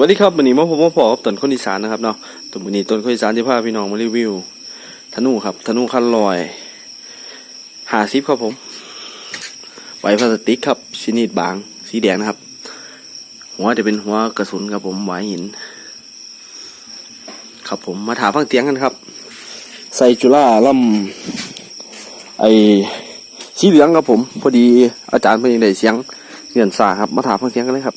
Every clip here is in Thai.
วัสดีครับวันนี้มาผมมาพอกับต้นคนอีสานนะครับเนาะต้นวันนี้ต้นคนอีสานที่พาพี่น้องมารีวิวธนูครับธนูคันลอยหาซิปครับผมไวพลาสติกครับชนิดบาง สีแดงนะครับ หัวจะเป็นหัวกระสุนครับผมหวายหิน ครับผมมาถามฟังเตียงกันครับ ใส่จุฬาล่ำไอสีเหลืองครับผม พอดีอาจารย์เพิ่งได้เสียงเงียนสาครับ มาถามฟังเสียงกันเลยครับ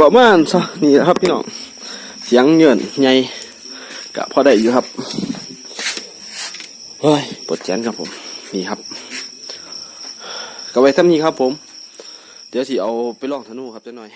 ประมาณซะนี่แหละครับพี่น้องเสียงเหยื่อนใหญ่กะพอได้อยู่ครับเฮ้ยปวดแขนครับผมนี่ครับก็ไว้ทำนี้ครับผม เดี๋ยวสิเอาไปลองธนูครับจะหน่อย